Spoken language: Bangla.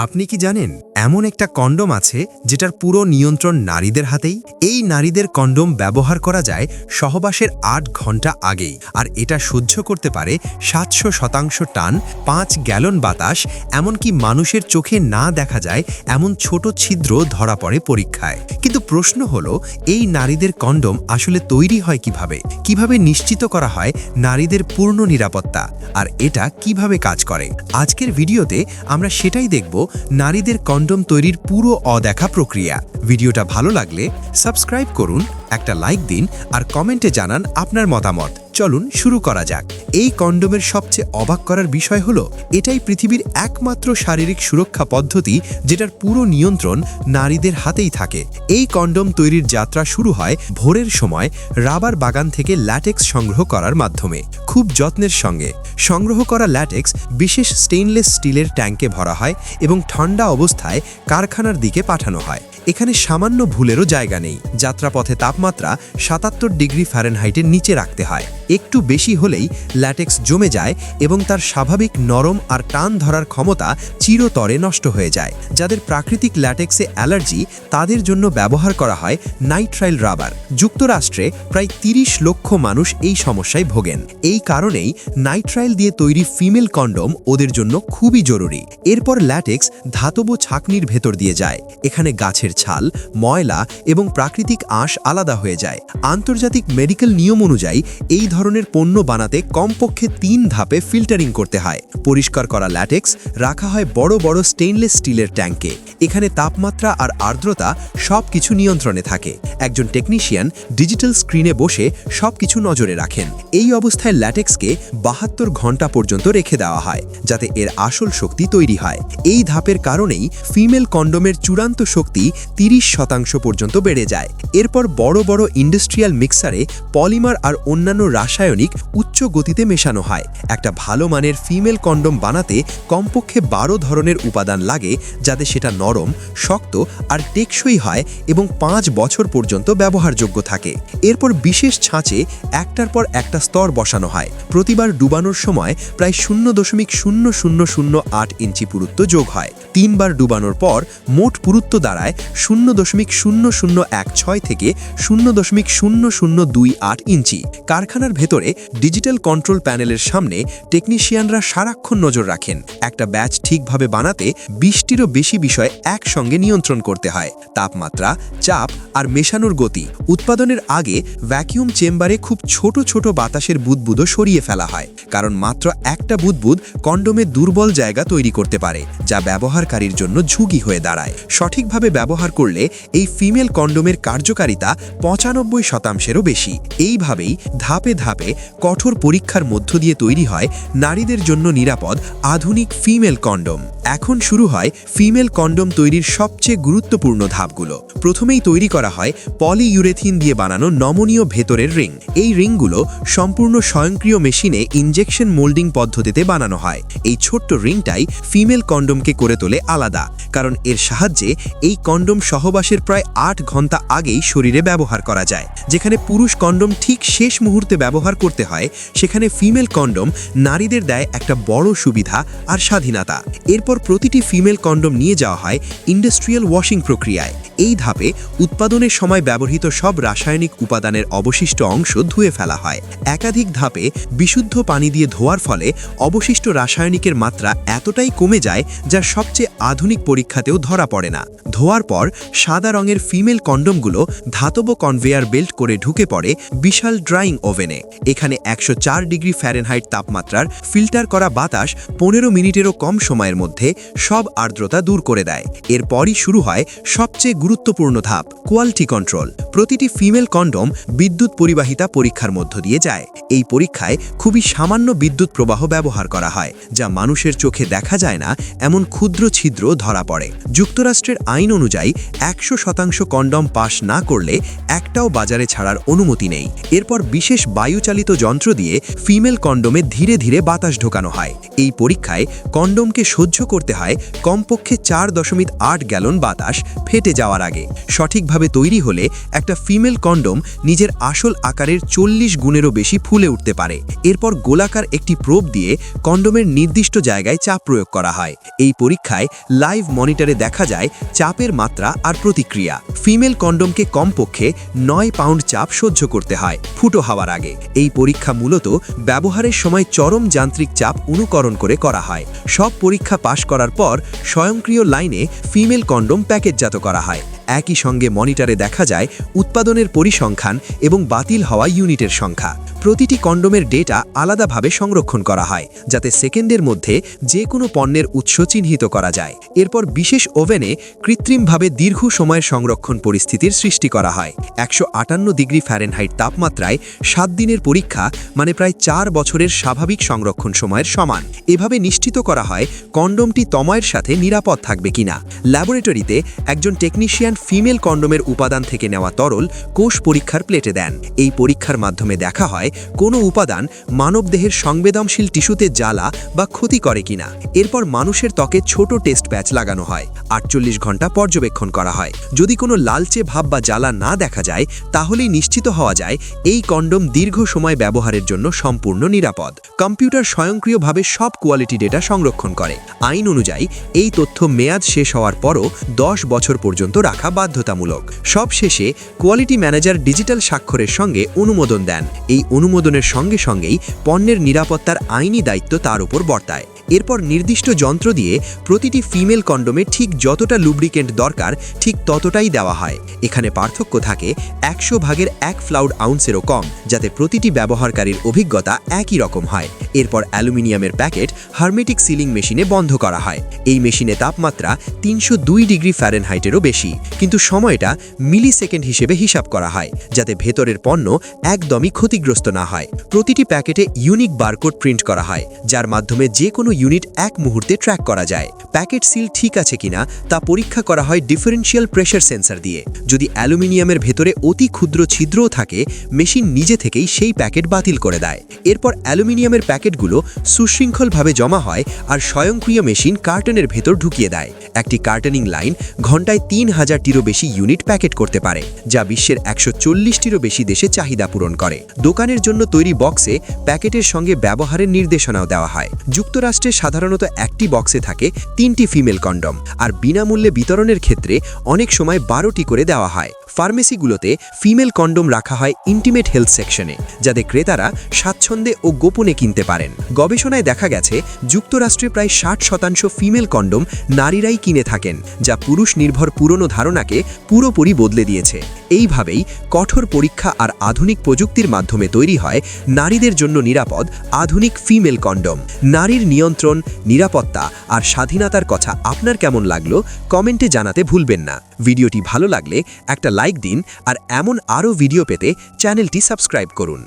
আপনি কি জানেন এমন একটা কন্ডম আছে যেটার পুরো নিয়ন্ত্রণ নারীদের হাতেই। এই নারীদের কন্ডম ব্যবহার করা যায় সহবাসের আট ঘণ্টা আগেই, আর এটা সহ্য করতে পারে সাতশো শতাংশ টান, পাঁচ গ্যালন বাতাস, এমনকি মানুষের চোখে না দেখা যায় এমন ছোট ছিদ্র ধরা পড়ে পরীক্ষায়। কিন্তু প্রশ্ন হলো, এই নারীদের কন্ডম আসলে তৈরি হয় কীভাবে? কীভাবে নিশ্চিত করা হয় নারীদের পূর্ণ নিরাপত্তা? আর এটা কীভাবে কাজ করে? আজকের ভিডিওতে আমরা সেটাই দেখব নারীদের কন্ডম তৈরির পুরো অদেখা প্রক্রিয়া। ভিডিওটা ভালো লাগলে সাবস্ক্রাইব করুন, একটা লাইক দিন আর কমেন্টে জানান আপনার মতামত। চলুন শুরু করা যাক। এই কন্ডোমের সবচেয়ে অবাক করার বিষয় হলো, এটাই পৃথিবীর একমাত্র শারীরিক সুরক্ষা পদ্ধতি যেটার পুরো নিয়ন্ত্রণ নারীদের হাতেই থাকে। এই কন্ডোম তৈরির যাত্রা শুরু হয় ভোরের সময় রাবার বাগান থেকে ল্যাটেক্স সংগ্রহ করার মাধ্যমে। খুব যত্নের সঙ্গে। সংগ্রহ করা ল্যাটেক্স বিশেষ স্টেইনলেস স্টিলের ট্যাঙ্কে ভরা হয় এবং ঠান্ডা অবস্থায় কারখানার দিকে পাঠানো হয়। এখানে সামান্য ভুলেরও জায়গা নেই। যাত্রাপথে তাপমাত্রা সাতাত্তর ডিগ্রি ফ্যারেনহাইটের নিচে রাখতে হয়। একটু বেশি হলেই ল্যাটেক্স জমে যায় এবং তার স্বাভাবিক নরম আর টান ধরার ক্ষমতা চিরতরে নষ্ট হয়ে যায়। যাদের প্রাকৃতিক ল্যাটেক্সে অ্যালার্জি, তাদের জন্য ব্যবহার করা হয় নাইট্রাইল রাবার। যুক্তরাষ্ট্রে প্রায় তিরিশ লক্ষ মানুষ এই সমস্যায় ভোগেন। এই কারণেই নাইট্রাইল দিয়ে তৈরি ফিমেল কন্ডম ওদের জন্য খুবই জরুরি। এরপর ল্যাটেক্স ধাতব ছাকনির ভেতর দিয়ে যায়। এখানে গাছের ছাল, ময়লা এবং প্রাকৃতিক আঁশ আলাদা হয়ে যায়। আন্তর্জাতিক মেডিকেল নিয়ম অনুযায়ী এই ধরনের পণ্য বানাতে কমপক্ষে তিন ধাপে ফিল্টারিং করতে হয়। পরিষ্কার করা ল্যাটেক্স রাখা হয় বড় বড় স্টেইনলেস স্টিলের ট্যাঙ্কে। এখানে তাপমাত্রা আর আর্দ্রতা সব কিছু নিয়ন্ত্রণে থাকে। একজন টেকনিশিয়ান ডিজিটাল স্ক্রিনে বসে সব কিছু নজরে রাখেন। এই অবস্থায় ল্যাটেক্সকে বাহাত্তর ঘণ্টা পর্যন্ত রেখে দেওয়া হয়, যাতে এর আসল শক্তি তৈরি হয়। এই ধাপের কারণেই ফিমেল কন্ডোমের চূড়ান্ত শক্তি তিরিশ শতাংশ পর্যন্ত বেড়ে যায়। এরপর বড় বড় ইন্ডাস্ট্রিয়াল মিক্সারে পলিমার আর অন্যান্য রাসায়নিক উচ্চ গতিতে মেশানো হয়। একটা ভালো মানের ফিমেল কন্ডম বানাতে কমপক্ষে বারো ধরনের উপাদান লাগে, যাতে সেটা নরম, শক্ত আর টেকসই হয় এবং পাঁচ বছর পর্যন্ত ব্যবহারযোগ্য থাকে। এরপর বিশেষ ছাঁচে একটার পর একটা স্তর বসানো হয়। প্রতিবার ডুবানোর সময় প্রায় শূন্য দশমিক শূন্য শূন্য শূন্য আট ইঞ্চি পুরুত্ব যোগ হয়। তিনবার ডুবানোর পর মোট পুরুত্ব দাঁড়ায় শূন্য দশমিক শূন্য শূন্য এক ছয় থেকে শূন্য দশমিক শূন্য শূন্য দুই আট ইঞ্চি। কারখানার ভেতরে ডিজিটাল কন্ট্রোল প্যানেলের সামনে টেকনিশিয়ানরা সারাক্ষণ নজর রাখেন। একটা ব্যাচ ঠিকভাবে বানাতে বিশটিরও বেশি বিষয় একসঙ্গে নিয়ন্ত্রণ করতে হয়। তাপমাত্রা, চাপ আর মেশানোর গতি উৎপাদনের আগে ভ্যাকিউম চেম্বারে খুব ছোট ছোট বাতাসের বুদবুদও সরিয়ে ফেলা হয়। কারণ মাত্র একটা বুদবুদ কন্ডোমে দুর্বল জায়গা তৈরি করতে পারে, যা ব্যবহারকারীর জন্য ঝুঁকি হয়ে দাঁড়ায়। সঠিকভাবে ব্যবহার করলে এই ফিমেল কন্ডোমের কার্যকারিতা পঁচানব্বই শতাংশেরও বেশি। এইভাবেই ধাপে ধাপে কঠোর পরীক্ষার মধ্য দিয়ে তৈরি হয় নারীদের জন্য নিরাপদ আধুনিক ফিমেল কন্ডোম। এখন শুরু হয় ফিমেল কন্ডোম তৈরির সবচেয়ে গুরুত্বপূর্ণ ধাপগুলো। প্রথমেই তৈরি করা হয় পলিইউরেথিন দিয়ে বানানো নমনীয় ভেতরের রিং। এই রিংগুলো সম্পূর্ণ স্বয়ংক্রিয় মেশিনে ইনজেকশন মোল্ডিং পদ্ধতিতে বানানো হয়। এই ছোট্ট রিংটাই ফিমেল কন্ডোমকে করে তোলে আলাদা, কারণ এর সাহায্যে এই কন্ডোম সহবাসের প্রায় আট ঘণ্টা আগেই শরীরে ব্যবহার করা যায়, যেখানে পুরুষ কন্ডোম ঠিক শেষ মুহূর্তে ব্যবহার করতে হয়, সেখানে ফিমেল কন্ডোম নারীদের দেয় একটা বড় সুবিধা আর স্বাধীনতা। এরপর প্রতিটি ফিমেল কন্ডোম নিয়ে যাওয়া হয় ইন্ডাস্ট্রিয়াল ওয়াশিং প্রক্রিয়ায়। এই ধাপে উৎপাদনের সময় ব্যবহৃত সব রাসায়নিক উপাদানের অবশিষ্ট অংশ ধুয়ে ফেলা হয়। একাধিক ধাপে বিশুদ্ধ পানি দিয়ে ধোয়ার ফলে অবশিষ্ট রাসায়নিকের মাত্রা এতটাই কমে যায়, যা সবচেয়ে আধুনিক পরীক্ষাতেও ধরা পড়ে না। ধোয়ার পর সাদা রঙের ফিমেল কন্ডোমগুলো ধাতব কনভেয়ার বেল্ট করে ঢুকে পড়ে বিশাল ড্রাইং ওভেনে। এখানে একশো চার ডিগ্রি ফ্যারেনহাইট তাপমাত্রার ফিল্টার করা বাতাস পনেরো মিনিটেরও কম সময়ের মধ্যে সব আর্দ্রতা দূর করে দেয়। এরপরই শুরু হয় সবচেয়ে গুরুত্বপূর্ণ ধাপ কোয়ালিটি কন্ট্রোল প্রতিটি ফিমেল কন্ডোম বিদ্যুৎ পরিবাহিতা পরীক্ষার মধ্য দিয়ে যায়। এই পরীক্ষায় খুবই সামান্য বিদ্যুৎ প্রবাহ ব্যবহার করা হয়, যা মানুষের চোখে দেখা যায় না, এমন ক্ষুদ্র ছিদ্র ধরা পড়ে। যুক্তরাষ্ট্রের আইন অনুযায়ী একশো শতাংশ কন্ডম পাশ না করলে একটাও বাজারে ছাড়ার অনুমতি নেই। এরপর বিশেষ বায়ুচালিত যন্ত্র দিয়ে ফিমেল কন্ডোমে ধীরে ধীরে বাতাস ঢোকানো হয়। এই পরীক্ষায় কন্ডোমকে সহ্য করতে হয় কমপক্ষে চার দশমিক আট গ্যালন বাতাস ফেটে যাওয়ার আগে। সঠিকভাবে তৈরি হলে একটা ফিমেল কন্ডোম নিজের আসল আকারের চল্লিশ গুণেরও বেশি ফুলে উঠতে পারে। এরপর গোলাকার একটি প্রোব দিয়ে কন্ডোমের নির্দিষ্ট জায়গায় চাপ প্রয়োগ করা হয়। এই পরীক্ষায় লাইভ মনিটরে দেখা যায় চাপের মাত্রা আর প্রতিক্রিয়া। ফিমেল কন্ডোমকে কমপক্ষে নয় পাউন্ড চাপ সহ্য করতে হয় ফুটো হওয়ার আগে। এই পরীক্ষা মূলত ব্যবহারের সময় চরম যান্ত্রিক চাপ অনুকরণ করে করা হয়। সব পরীক্ষা পাশ করার পর স্বয়ংক্রিয় লাইনে ফিমেল কন্ডোম প্যাকেটজাত করা হয়। একই সঙ্গে মনিটরে দেখা যায় উৎপাদনের পরিসংখ্যান এবং বাতিল হওয়া ইউনিটের সংখ্যা। প্রতিটি কন্ডোমের ডেটা আলাদাভাবে সংরক্ষণ করা হয়, যাতে সেকেন্ডের মধ্যে যে কোনো পণ্যের উৎস চিহ্নিত করা যায়। এরপর বিশেষ ওভেনে কৃত্রিমভাবে দীর্ঘ সময়ের সংরক্ষণ পরিস্থিতির সৃষ্টি করা হয়। একশো আটান্ন ডিগ্রি ফ্যারেনহাইট তাপমাত্রায় সাত দিনের পরীক্ষা মানে প্রায় চার বছরের স্বাভাবিক সংরক্ষণ সময়ের সমান। এভাবে নিশ্চিত করা হয় কন্ডোমটি তময়ের সাথে নিরাপদ থাকবে কিনা। ল্যাবরেটরিতে একজন টেকনিশিয়ান ফিমেল কন্ডোমের উপাদান থেকে নেওয়া তরল কোষ পরীক্ষার প্লেটে দেন। এই পরীক্ষার মাধ্যমে দেখা হয়, কোনো উপাদান মানবদেহের সংবেদনশীল টিস্যুতে জ্বালা বা ক্ষতি করে কিনা। এরপর মানুষের ত্বকে ছোট টেস্ট প্যাচ লাগানো হয়। আটচল্লিশ ঘণ্টা পর্যবেক্ষণ করা হয়। যদি কোনো লালচে ভাব বা জ্বালা না দেখা যায়, তাহলেই নিশ্চিত হওয়া যায়, এই কন্ডোম দীর্ঘ সময় ব্যবহারের জন্য সম্পূর্ণ নিরাপদ। কম্পিউটার স্বয়ংক্রিয়ভাবে সব কোয়ালিটি ডেটা সংরক্ষণ করে। আইন অনুযায়ী, এই তথ্য মেয়াদ শেষ হওয়ার পরও দশ বছর পর্যন্ত রাখা বাধ্যতামূলক। সবশেষে কোয়ালিটি ম্যানেজার ডিজিটাল স্বাক্ষরের সঙ্গে অনুমোদন দেন। এই অনুমোদনের সঙ্গে সঙ্গেই পণ্যের নিরাপত্তার আইনি দায়িত্ব তার উপর বর্তায়। এরপর নির্দিষ্ট যন্ত্র দিয়ে প্রতিটি ফিমেল কন্ডোমে ঠিক যতটা লুব্রিকেন্ট দরকার, ঠিক ততটাই দেওয়া হয়। এখানে পার্থক্য থাকে একশো ভাগের এক ফ্লাউড আউন্সেরও কম, যাতে প্রতিটি ব্যবহারকারীর অভিজ্ঞতা একই রকম হয়। এরপর অ্যালুমিনিয়ামের প্যাকেট হার্মেটিক সিলিং মেশিনে বন্ধ করা হয়। এই মেশিনে তাপমাত্রা তিনশো দুই ডিগ্রি ফ্যারেনহাইটেরও বেশি, কিন্তু সময়টা মিলি সেকেন্ড হিসেবে হিসাব করা হয়, যাতে ভেতরের পণ্য একদমই ক্ষতিগ্রস্ত না হয়। প্রতিটি প্যাকেটে ইউনিক বারকোড প্রিন্ট করা হয়, যার মাধ্যমে যে কোনো ইউনিট এক মুহূর্তে ট্র্যাক করা যায়। প্যাকেট সিল ঠিক আছে কিনা তা পরীক্ষা করা হয় ডিফারেন্সিয়াল প্রেশার সেন্সর দিয়ে। যদি অ্যালুমিনিয়ামের ভেতরে অতি ক্ষুদ্র ছিদ্রও থাকে মেশিন নিজে থেকেই সেই প্যাকেট বাতিল করে দেয়। এরপর অ্যালুমিনিয়ামের প্যাকেটগুলো সুশৃঙ্খলভাবে জমা হয় আর স্বয়ংক্রিয় মেশিন কার্টনের ভেতর ঢুকিয়ে দেয়। একটি কার্টনিং লাইন ঘন্টায় তিন হাজারটিরও বেশি ইউনিট প্যাকেট করতে পারে, যা বিশ্বের একশো চল্লিশটিরও বেশি দেশে চাহিদা পূরণ করে। দোকানের জন্য তৈরি বক্সে প্যাকেটের সঙ্গে ব্যবহারের নির্দেশনাও দেওয়া হয়। যুক্তরাষ্ট্রে সাধারণত একটি বক্সে থাকে তিনটি ফিমেল কন্ডম, আর বিনামূল্যে বিতরণের ক্ষেত্রে অনেক সময় বারোটি করে দেওয়া হয়। ফার্মেসিগুলোতে ফিমেল কন্ডম রাখা হয় ইন্টিমেট হেলথ সেকশনে, যাতে ক্রেতারা স্বাচ্ছন্দ্যে ও গোপনে কিনতে পারেন। গবেষণায় দেখা গেছে, যুক্তরাষ্ট্রে প্রায় ষাট শতাংশ ফিমেল কন্ডম নারীরাই কিনে থাকেন, যা পুরুষ নির্ভর পুরনো ধারণাকে পুরোপুরি বদলে দিয়েছে। এইভাবেই কঠোর পরীক্ষা আর আধুনিক প্রযুক্তির মাধ্যমে তৈরি হয় নারীদের জন্য নিরাপদ আধুনিক ফিমেল কন্ডম। নারীর নিয়ন্ত্রণ, নিরাপত্তা আর স্বাধীনতার কথা আপনার কেমন লাগল কমেন্টে জানাতে ভুলবেন না। ভিডিওটি ভালো লাগলে একটা লাইক দিন আর এমন আরও ভিডিও পেতে চ্যানেলটি সাবস্ক্রাইব করুন।